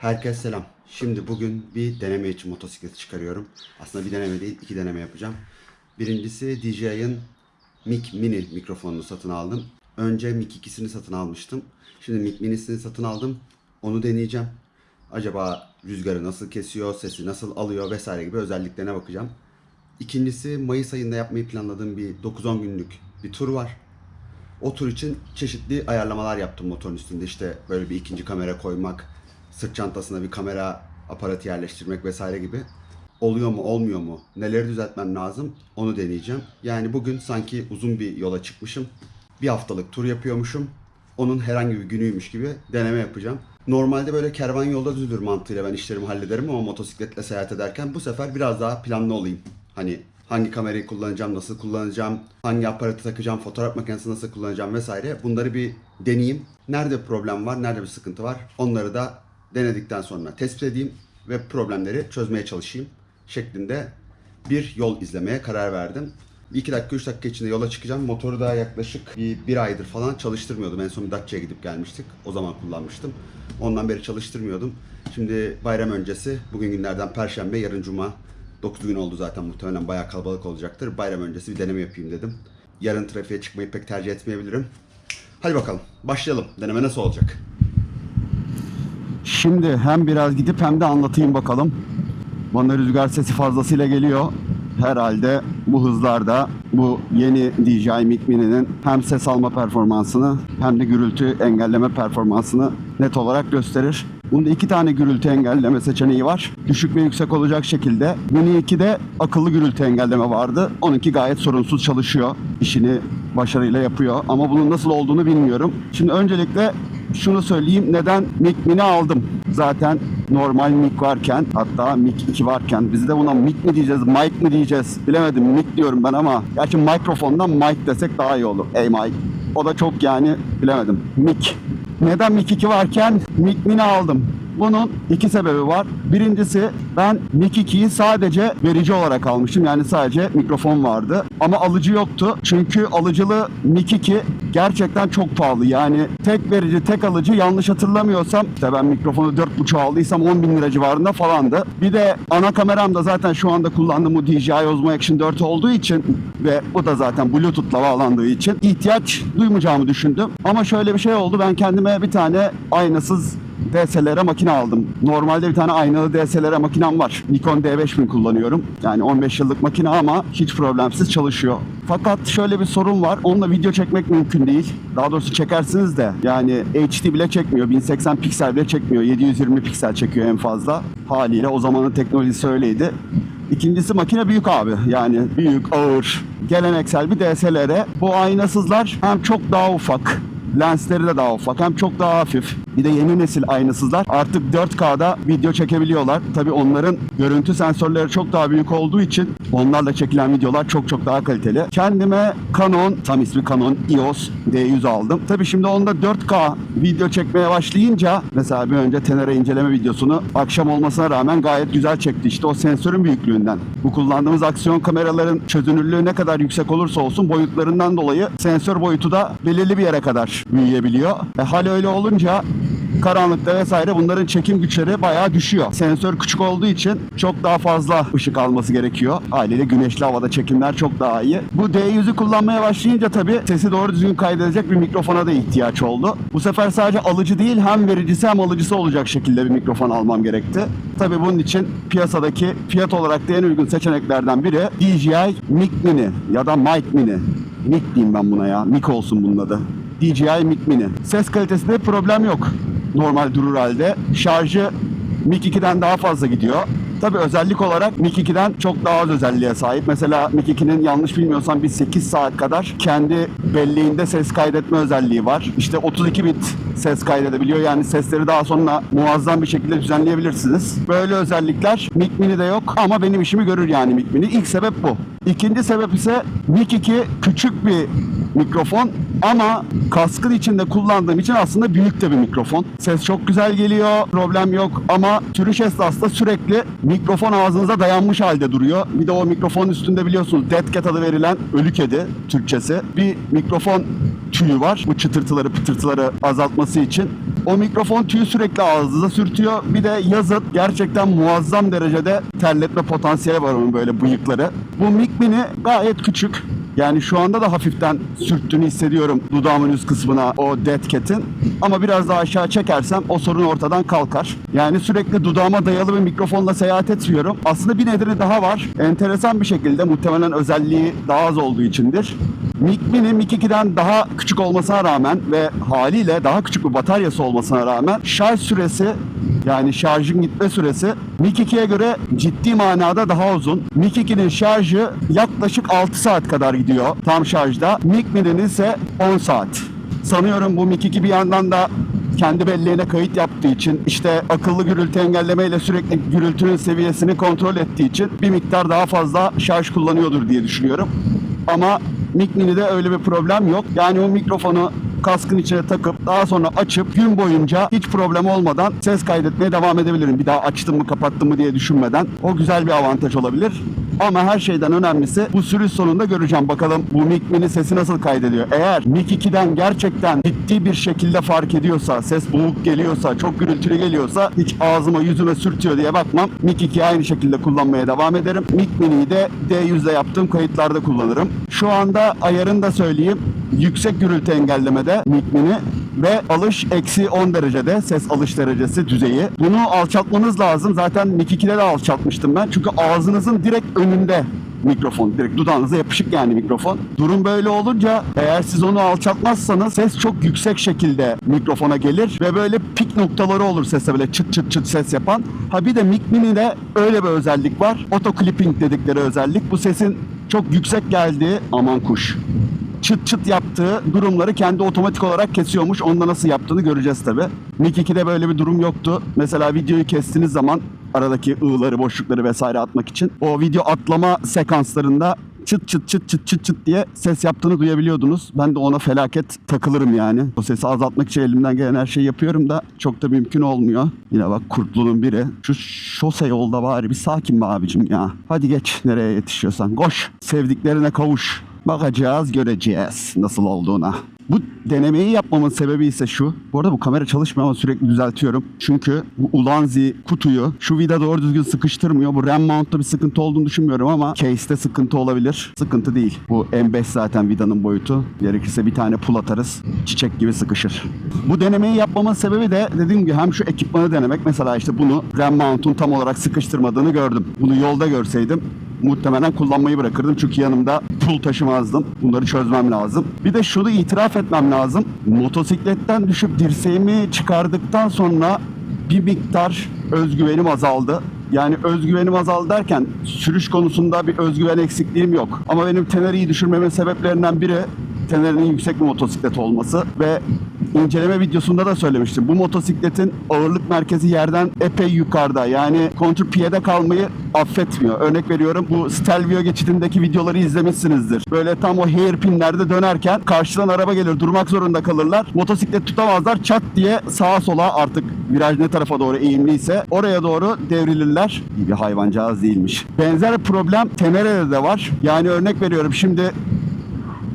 Herkese selam. Şimdi bugün bir deneme için motosikleti çıkarıyorum. Aslında bir deneme değil, iki deneme yapacağım. Birincisi DJI'ın Mic Mini mikrofonunu satın aldım. Önce Mic 2'sini satın almıştım. Şimdi Mic Mini'sini satın aldım. Onu deneyeceğim. Acaba rüzgarı nasıl kesiyor, sesi nasıl alıyor vesaire gibi özelliklerine bakacağım. İkincisi Mayıs ayında yapmayı planladığım bir 9-10 günlük bir tur var. O tur için çeşitli ayarlamalar yaptım motorun üstünde. İşte böyle bir ikinci kamera koymak, sırt çantasına bir kamera aparatı yerleştirmek vesaire gibi. Oluyor mu, olmuyor mu? Neleri düzeltmem lazım? Onu deneyeceğim. Yani bugün sanki uzun bir yola çıkmışım. Bir haftalık tur yapıyormuşum. Onun herhangi bir günüymüş gibi deneme yapacağım. Normalde böyle kervan yolda düzülür mantığıyla ben işlerimi hallederim ama motosikletle seyahat ederken bu sefer biraz daha planlı olayım. Hani hangi kamerayı kullanacağım, nasıl kullanacağım, hangi aparatı takacağım, fotoğraf makinesi nasıl kullanacağım vesaire. Bunları bir deneyeyim. Nerede problem var, nerede bir sıkıntı var onları da denedikten sonra tespit edeyim ve problemleri çözmeye çalışayım şeklinde bir yol izlemeye karar verdim. Bir iki dakika, üç dakika içinde yola çıkacağım. Motoru da yaklaşık bir, bir aydır falan çalıştırmıyordum. En son bir Dacia'ya gidip gelmiştik. O zaman kullanmıştım. Ondan beri çalıştırmıyordum. Şimdi bayram öncesi, bugün günlerden Perşembe, yarın Cuma. 9 gün oldu zaten muhtemelen bayağı kalabalık olacaktır. Bayram öncesi bir deneme yapayım dedim. Yarın trafiğe çıkmayı pek tercih etmeyebilirim. Hadi bakalım başlayalım. Deneme nasıl olacak? Şimdi hem biraz gidip hem de anlatayım bakalım. Bana rüzgar sesi fazlasıyla geliyor. Herhalde bu hızlarda bu yeni DJI Mic Mini'nin hem ses alma performansını hem de gürültü engelleme performansını net olarak gösterir. Bunda iki tane gürültü engelleme seçeneği var. Düşük ve yüksek olacak şekilde. Mini 2'de akıllı gürültü engelleme vardı. Onunki gayet sorunsuz çalışıyor. İşini başarıyla yapıyor. Ama bunun nasıl olduğunu bilmiyorum. Şimdi öncelikle şunu söyleyeyim. Neden Mic Mini aldım? Zaten normal Mic varken hatta Mic 2 varken biz de buna Mic mi diyeceğiz, Mic mi diyeceğiz bilemedim. Mic diyorum ben ama gerçi mikrofondan Mic desek daha iyi olur. Ey Mic. O da çok yani bilemedim. Mic. Neden Mic 2 varken Mic Mini aldım? Bunun iki sebebi var. Birincisi ben Mic 2'yi sadece verici olarak almıştım. Yani sadece mikrofon vardı. Ama alıcı yoktu. Çünkü alıcılı Mic 2 gerçekten çok pahalı. Yani tek verici, tek alıcı yanlış hatırlamıyorsam işte ben mikrofonu 4.5 aldıysam 10 bin lira civarında falandı. Bir de ana kameram da zaten şu anda kullandığım bu DJI Osmo Action 4 olduğu için ve bu da zaten Bluetooth'la bağlandığı için ihtiyaç duymayacağımı düşündüm. Ama şöyle bir şey oldu. Ben kendime bir tane aynasız DSLR makine aldım. Normalde bir tane aynalı DSLR makinem var. Nikon D5000 kullanıyorum. Yani 15 yıllık makine ama hiç problemsiz çalışıyor. Fakat şöyle bir sorun var. Onunla video çekmek mümkün değil. Daha doğrusu çekersiniz de yani HD bile çekmiyor. 1080 piksel bile çekmiyor. 720 piksel çekiyor en fazla. Haliyle o zamanın teknolojisi öyleydi. İkincisi makine büyük abi. Yani büyük, ağır, geleneksel bir DSLR. Bu aynasızlar hem çok daha ufak, lensleri de daha ufak hem çok daha hafif. Bir de yeni nesil aynasızlar artık 4K'da video çekebiliyorlar. Tabii onların görüntü sensörleri çok daha büyük olduğu için onlarla çekilen videolar çok çok daha kaliteli. Kendime Canon, tam ismi Canon EOS D100 aldım. Tabii şimdi onda 4K video çekmeye başlayınca mesela bir önce Tenere inceleme videosunu akşam olmasına rağmen gayet güzel çekti. İşte o sensörün büyüklüğünden. Bu kullandığımız aksiyon kameraların çözünürlüğü ne kadar yüksek olursa olsun boyutlarından dolayı sensör boyutu da belirli bir yere kadar büyüyebiliyor. E, hal öyle olunca karanlıkta vesaire bunların çekim güçleri bayağı düşüyor. Sensör küçük olduğu için çok daha fazla ışık alması gerekiyor. Haliyle güneşli havada çekimler çok daha iyi. Bu D100'ü kullanmaya başlayınca tabii sesi doğru düzgün kaydedecek bir mikrofona da ihtiyaç oldu. Bu sefer sadece alıcı değil hem vericisi hem alıcısı olacak şekilde bir mikrofon almam gerekti. Tabii bunun için piyasadaki fiyat olarak da en uygun seçeneklerden biri DJI Mic Mini ya da Mic Mini. Mic diyeyim ben buna ya. Mic olsun bunun adı. DJI Mic Mini. Ses kalitesinde problem yok. Normal durur halde. Şarjı Mic 2'den daha fazla gidiyor. Tabi özellik olarak Mic 2'den çok daha az özelliğe sahip. Mesela Mic 2'nin yanlış bilmiyorsam bir 8 saat kadar kendi belleğinde ses kaydetme özelliği var. İşte 32 bit ses kaydedebiliyor. Yani sesleri daha sonra muazzam bir şekilde düzenleyebilirsiniz. Böyle özellikler Mic Mini'de yok ama benim işimi görür yani Mic Mini. İlk sebep bu. İkinci sebep ise Mic 2 küçük bir mikrofon ama kaskın içinde kullandığım için aslında büyük de bir mikrofon. Ses çok güzel geliyor, problem yok ama sürüş esnasında sürekli mikrofon ağzınıza dayanmış halde duruyor. Bir de o mikrofonun üstünde biliyorsunuz dead cat adı verilen ölü kedi Türkçesi. Bir mikrofon tüyü var. Bu çıtırtıları pıtırtıları azaltması için. O mikrofon tüyü sürekli ağzınıza sürtüyor. Bir de yazın gerçekten muazzam derecede terletme potansiyeli var onun böyle bıyıkları. Bu Mic Mini gayet küçük. Yani şu anda da hafiften sürttüğünü hissediyorum dudağımın üst kısmına o dead cat'in. Ama biraz daha aşağı çekersem o sorun ortadan kalkar. Yani sürekli dudağıma dayalı bir mikrofonla seyahat etmiyorum. Aslında bir nedeni daha var. Enteresan bir şekilde muhtemelen özelliği daha az olduğu içindir. Mic Mini Mic 2'den daha küçük olmasına rağmen ve haliyle daha küçük bir bataryası olmasına rağmen şarj süresi yani şarjın gitme süresi Mic 2'ye göre ciddi manada daha uzun. Mic 2'nin şarjı yaklaşık 6 saat kadar gidiyor tam şarjda. Mic Mini'nin ise 10 saat. Sanıyorum bu Mic 2 bir yandan da kendi belleğine kayıt yaptığı için işte akıllı gürültü engellemeyle sürekli gürültünün seviyesini kontrol ettiği için bir miktar daha fazla şarj kullanıyordur diye düşünüyorum. Ama Mic Mini'de öyle bir problem yok. Yani o mikrofonu kaskın içine takıp daha sonra açıp gün boyunca hiç problem olmadan ses kaydetmeye devam edebilirim. Bir daha açtım mı kapattım mı diye düşünmeden. O güzel bir avantaj olabilir. Ama her şeyden önemlisi bu sürüş sonunda göreceğim. Bakalım bu Mic Mini sesi nasıl kaydediyor. Eğer Mic 2'den gerçekten ciddi bir şekilde fark ediyorsa, ses boğuk geliyorsa, çok gürültülü geliyorsa hiç ağzıma yüzüme sürtüyor diye bakmam. Mic 2'yi aynı şekilde kullanmaya devam ederim. Mic Mini'yi de D100'de yaptığım kayıtlarda kullanırım. Şu anda ayarını da söyleyeyim. Yüksek gürültü engellemede Mic Mini ve alış eksi 10 derecede ses alış derecesi düzeyi. Bunu alçaltmanız lazım. Zaten Mic 2'de de alçaltmıştım ben. Çünkü ağzınızın direkt önünde mikrofon. Direkt dudağınıza yapışık yani mikrofon. Durum böyle olunca eğer siz onu alçaltmazsanız ses çok yüksek şekilde mikrofona gelir ve böyle pik noktaları olur sese böyle çıt çıt çıt ses yapan. Ha bir de Mic Mini'de öyle bir özellik var. Auto clipping dedikleri özellik. Bu sesin çok yüksek geldiği aman kuş çıt çıt yaptığı durumları kendi otomatik olarak kesiyormuş. Onda nasıl yaptığını göreceğiz tabi. Mic 2'de böyle bir durum yoktu. Mesela videoyu kestiğiniz zaman aradaki ığları, boşlukları vesaire atmak için o video atlama sekanslarında çıt çıt çıt çıt çıt çıt diye ses yaptığını duyabiliyordunuz. Ben de ona felaket takılırım yani. O sesi azaltmak için elimden gelen her şeyi yapıyorum da çok da mümkün olmuyor. Yine bak kurtlunun biri. Şu şose yolda bari bir sakin be abicim ya. Hadi geç nereye yetişiyorsan. Koş. Sevdiklerine kavuş. Bakacağız, göreceğiz nasıl olduğuna. Bu denemeyi yapmamın sebebi ise şu. Bu arada bu kamera çalışmıyor ama sürekli düzeltiyorum. Çünkü bu Ulanzi kutuyu şu vida doğru düzgün sıkıştırmıyor. Bu RAM mount'ta bir sıkıntı olduğunu düşünmüyorum ama case'te sıkıntı olabilir. Sıkıntı değil. Bu M5 zaten vidanın boyutu. Gerekirse bir tane pul atarız. Çiçek gibi sıkışır. Bu denemeyi yapmamın sebebi de dediğim gibi hem şu ekipmanı denemek. Mesela işte bunu RAM mount'un tam olarak sıkıştırmadığını gördüm. Bunu yolda görseydim muhtemelen kullanmayı bırakırdım. Çünkü yanımda pul taşımazdım. Bunları çözmem lazım. Bir de şunu itiraf etmem lazım. Motosikletten düşüp dirseğimi çıkardıktan sonra bir miktar özgüvenim azaldı. Yani özgüvenim azaldı derken sürüş konusunda bir özgüven eksikliğim yok. Ama benim Teneri'yi düşürmemin sebeplerinden biri Teneri'nin yüksek bir motosiklet olması ve inceleme videosunda da söylemiştim. Bu motosikletin ağırlık merkezi yerden epey yukarıda. Yani kontrpiyede kalmayı affetmiyor. Örnek veriyorum bu Stelvio geçidindeki videoları izlemişsinizdir. Böyle tam o hairpinlerde dönerken karşıdan araba gelir durmak zorunda kalırlar. Motosiklet tutamazlar çat diye sağa sola artık viraj ne tarafa doğru eğimliyse oraya doğru devrilirler. İyi bir hayvancağız değilmiş. Benzer problem Tenere'de de var. Yani örnek veriyorum şimdi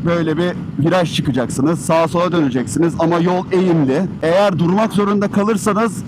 böyle bir viraj çıkacaksınız. Sağa sola döneceksiniz ama yol eğimli. Eğer durmak zorunda kalırsanız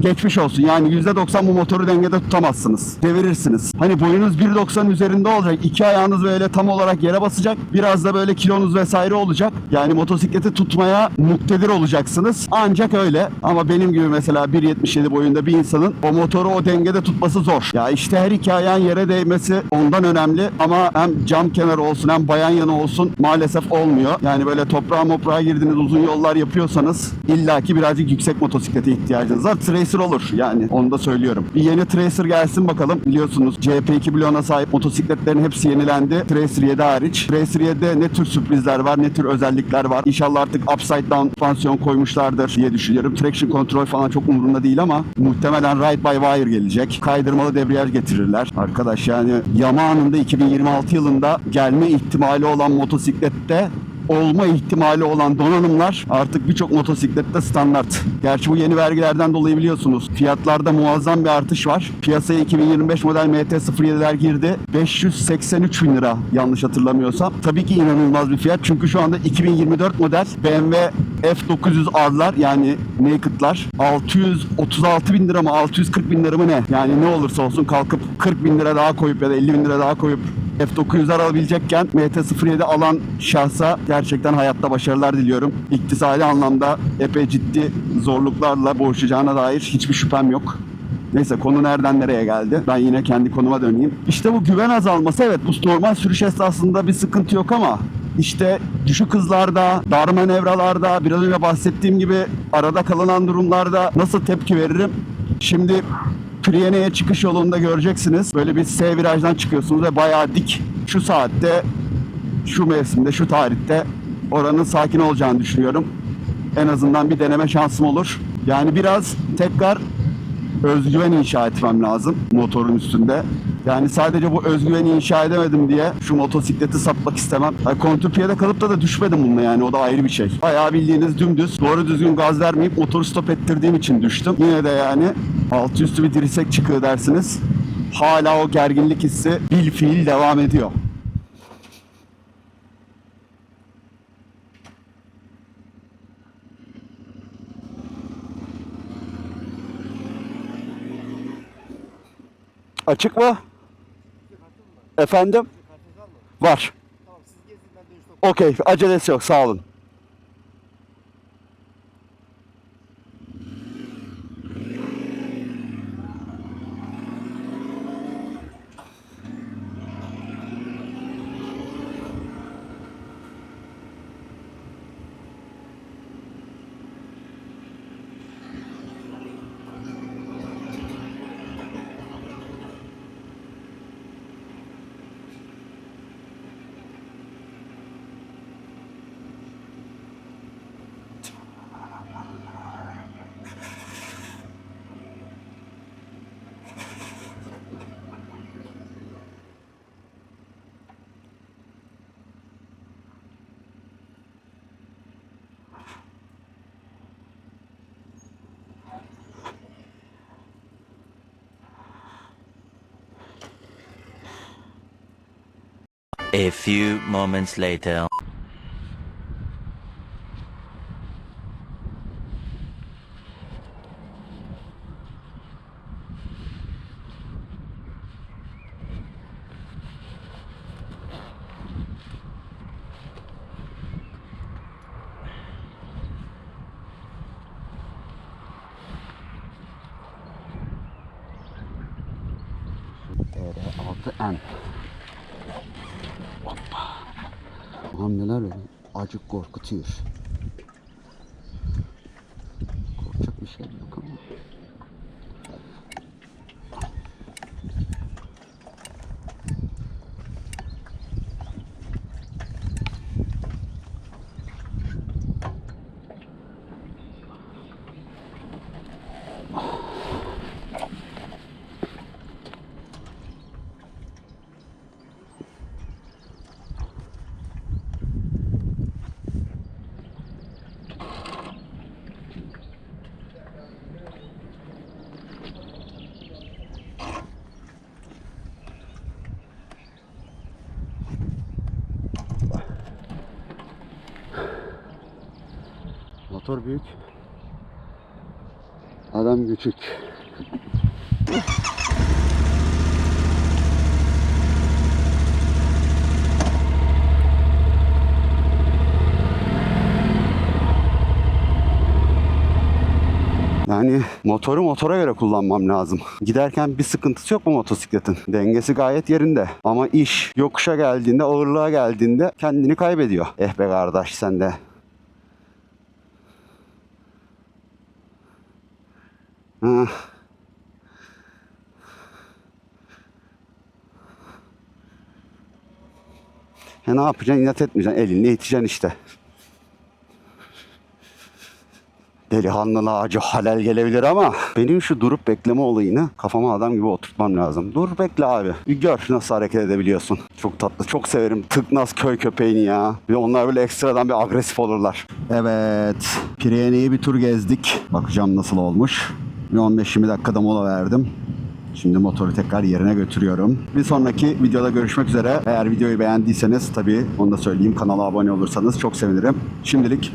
geçmiş olsun. Yani %90 bu motoru dengede tutamazsınız. Devirirsiniz. Hani boyunuz 1.90 üzerinde olacak. İki ayağınız böyle tam olarak yere basacak. Biraz da böyle kilonuz vesaire olacak. Yani motosikleti tutmaya muktedir olacaksınız. Ancak öyle. Ama benim gibi mesela 1.77 boyunda bir insanın o motoru o dengede tutması zor. Ya işte her iki ayağın yere değmesi ondan önemli. Ama hem cam kenarı olsun hem bayan yanı olsun maalesef olmuyor. Yani böyle toprağa moprağa girdiğiniz uzun yollar yapıyorsanız illaki birazcık yüksek motosiklete ihtiyacınız var. Tracer olur yani onu da söylüyorum. Bir yeni Tracer gelsin bakalım. Biliyorsunuz CP2 bloğuna sahip motosikletlerin hepsi yenilendi. Tracer 7 hariç. Tracer 7'de ne tür sürprizler var ne tür özellikler var. İnşallah artık upside down pansiyon koymuşlardır diye düşünüyorum. Traction control falan çok umurumda değil ama muhtemelen ride by wire gelecek. Kaydırmalı debriyaj getirirler. Arkadaş yani Yamaha'nın da 2026 yılında gelme ihtimali olan motosiklette olma ihtimali olan donanımlar artık birçok motosiklette standart. Gerçi bu yeni vergilerden dolayı biliyorsunuz fiyatlarda muazzam bir artış var. Piyasaya 2025 model MT-07'ler girdi. 583 bin lira yanlış hatırlamıyorsam. Tabii ki inanılmaz bir fiyat çünkü şu anda 2024 model BMW F900R'lar yani Naked'lar 636 bin lira mı 640 bin lira mı ne? Yani ne olursa olsun kalkıp 40 bin lira daha koyup ya da 50 bin lira daha koyup F900'ler alabilecekken MT-07 alan şahsa gerçekten hayatta başarılar diliyorum. İktisadi anlamda epey ciddi zorluklarla boğuşacağına dair hiçbir şüphem yok. Neyse konu nereden nereye geldi? Ben yine kendi konuma döneyim. İşte bu güven azalması evet bu normal sürüş esnasında bir sıkıntı yok ama işte düşük hızlarda, dar manevralarda, biraz önce bahsettiğim gibi arada kalınan durumlarda nasıl tepki veririm? Şimdi Priyene'ye çıkış yolunda göreceksiniz. Böyle bir S virajdan çıkıyorsunuz ve bayağı dik. Şu saatte, şu mevsimde, şu tarihte oranın sakin olacağını düşünüyorum. En azından bir deneme şansım olur. Yani biraz tekrar özgüven inşa etmem lazım motorun üstünde. Yani sadece bu özgüveni inşa edemedim diye şu motosikleti satmak istemem. Yani kontrpiyede kalıp da da düşmedim bununla yani o da ayrı bir şey. Bayağı bildiğiniz dümdüz doğru düzgün gaz vermeyip motoru stop ettirdiğim için düştüm. Yine de yani altı üstü bir dirsek çıkığı dersiniz. Hala o gerginlik hissi bil fiil devam ediyor. Açık mı? Efendim? Var. Okey, acelesi yok. Sağ olun. A few moments later. There are the end. Hamleler beni acık korkutuyor. Motor büyük. Adam küçük. Yani motoru motora göre kullanmam lazım. Giderken bir sıkıntısı yok bu motosikletin. Dengesi gayet yerinde. Ama iş yokuşa geldiğinde, ağırlığa geldiğinde kendini kaybediyor. Eh be kardeş sen de. Ha. Ya ne yapacaksın? İnat etmeyeceksin. Elinle iteceksin işte. Deli delikanlılığa acı halel gelebilir ama benim şu durup bekleme olayını kafama adam gibi oturtmam lazım. Dur bekle abi. Bir gör nasıl hareket edebiliyorsun. Çok tatlı. Çok severim tıknaz köy köpeğini ya. Ve onlar böyle ekstradan bir agresif olurlar. Evet. Pirene'yi bir tur gezdik. Bakacağım nasıl olmuş. Bir 15-20 dakikada mola verdim. Şimdi motoru tekrar yerine götürüyorum. Bir sonraki videoda görüşmek üzere. Eğer videoyu beğendiyseniz tabii onu da söyleyeyim. Kanala abone olursanız çok sevinirim. Şimdilik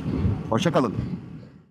hoşçakalın.